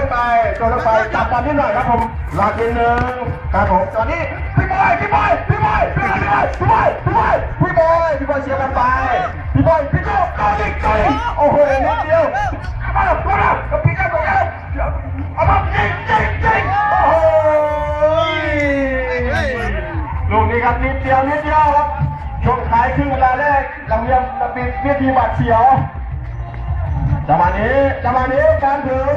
ตัวลงไปจับบอลนิดหน่อยครับผมรอทีหนึ่งครับผมตอนนี้พี่บอยพี่บอยพี่บอยพี่บอยพี่บอยพี่บอยพี่บอยพี่บอยเชียร์กันไปพี่บอยพี่โก้เอาดิเก่งโอ้โหนิดเดียวมาแล้วมาแล้วกับพี่ก้าวกับก้วเอามาเก่งเก่งเก่งโอ้โหลูกนี้ครับนิดเดียวนิดเดียวครับช่วงท้ายครึ่งเวลาแรกลำเลียงลำปียงเวียทีบาดเฉียวจังหวะนี้จังหวะนี้การถึง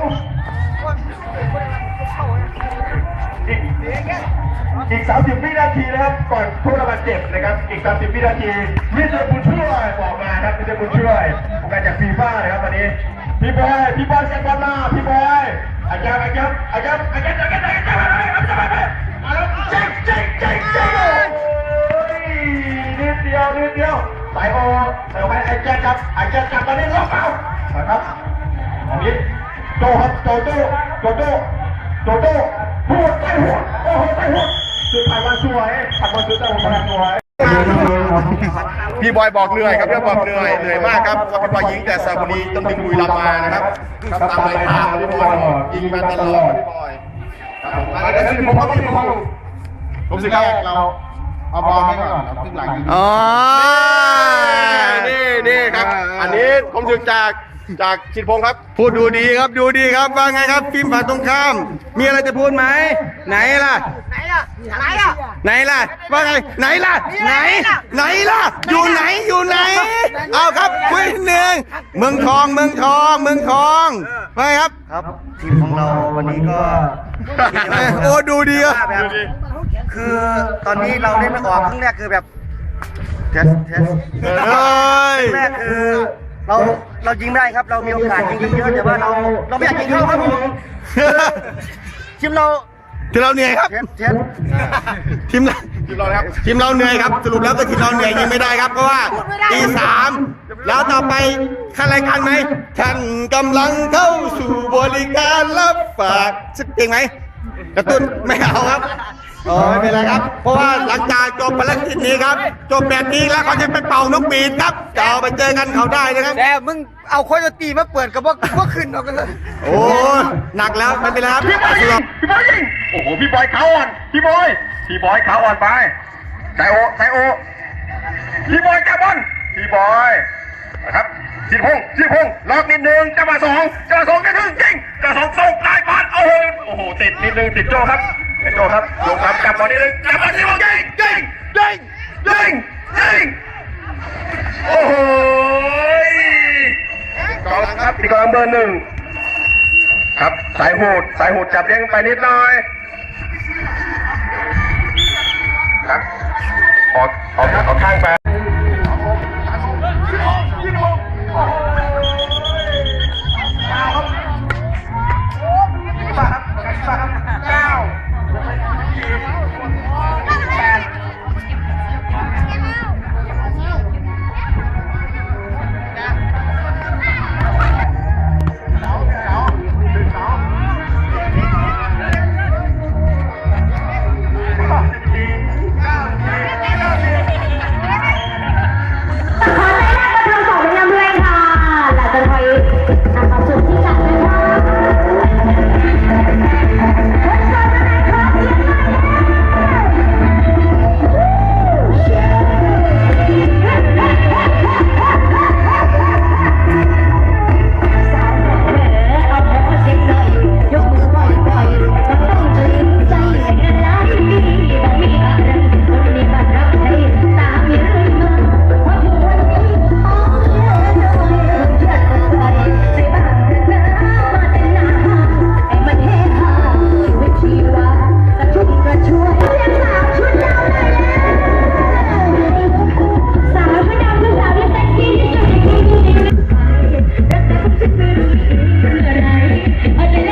อีก 30 วินาทีนะครับ ก่อนผู้ระบาดเจ็บนะครับ อีก 30 วินาทีมิสเตอร์บุญช่วยบอกมาครับมิสเตอร์บุญช่วยผู้การจากฟีฟ่านะครับวันนี้ พี่บอยพี่บอยเซ็นบอลมาพี่บอยอาจารย์อาจารย์อาจารย์อาจารย์อาจารย์อาจารย์อาจารย์อาจารย์อาจารย์มาแจ๊งเจ๊งเจ๊งเจ๊งโอ้ยนิดเดียวนิดเดียวใส่โอใส่ไปไอ้แจ๊คครับไอ้แจ๊คจับตอนนี้ล็อกเอาครับอันนี้ โจครับโจโจโจโจโจโจหัวใจหัวโอ้โหใจหัวสุดท้ายวันสวยผ่านวันสุดท้ายวันสวยพี่บอยบอกเหนื่อยครับพี่บอยบอกเหนื่อยเหนื่อยมากครับเพราะพี่บอยยิงแต่สระบุรีจนถึงบุรีรัมย์มานะครับครับตามรายทางพี่บอยยิงมาตลอดพี่บอยครับผมแล้วก็คือผมก็พี่บอยผมสิครับเราเอาบอลให้ก่อนครึ่งหลังอ๋อนี่นี่ครับ อันนี้ผมถึงจาก จากชิดพงศ์ครับ พูดดูดีครับดูดีครับว่าไงครับฟิล์มฝ่ายตรงข้าม มีอะไรจะพูดไหมไหนล่ะ ไหนอะไหนอะ ไหนล่ะ ว่าไงไหนล่ะ ไหน ไหนล่ะ อยู่ไหนอยู่ไหน เอาครับคุยหนึ่งเมืองทองเมืองทองเมืองทองว่าไงครับ ครับทีมของเราวันนี้ก็โอ้ดูดีอะแบบคือตอนนี้เราเล่นไม่ออกครั้งแรกคือแบบเทสเทสเอ้ยครั้งแรกคือ เราเรายิงไม่ได้ครับ เรามีโอกาสยิงเยอะแต่ว่าเราเราไม่อยากยิงเข้าครับผมทีมเราทีมเราเหนื่อยครับเทสเทสทีมเราทีมเรานะครับทีมเราเหนื่อยครับสรุปแล้วก็ทีมเราเหนื่อยยิงไม่ได้ครับเพราะว่าตีสามแล้วต่อไปขั้นรายการไหมท่านกำลังเข้าสู่บริการรับฝากสักเพลงไหมกระตุ้นไม่เอาครับ โอ้ไม่เป็นไรครับ เพราะว่าหลังจากจบภารกิจนี้ครับ จบแบบนี้แล้วเขาจะไปเป่านกบีดครับจะเอาไปเจอกันเขาได้นะครับ แต่มึงเอาโคโยตีมาเปิดกับพวกพวกขึ้นออกกันเลยโอ้หนักแล้วไม่เป็นไรครับพี่บอยยิงพี่บอยยิงโอ้โหพี่บอยขาอ่อนพี่บอยพี่บอยขาอ่อนไปไซโอไซโอพี่บอยจับบอลพี่บอยนะครับชิดพงษ์ชิดพงษ์ล็อกนิดนึงจังหวะสองจังหวะสองจะถึงจริงจังหวะสองส่งปลายบอลโอ้โหโอ้โหติดนิดนึงติดโจครับติด โจครับโจครับจับบอลนิดนึงจับบอลนิดนึงยิงยิงยิงยิงยิงโอ้โหกองครับตีกองหลังเบอร์หนึ่งครับสายหูดสายหูดจับเลี้ยงไปนิดหน่อยครับออกออกออกข้างไป I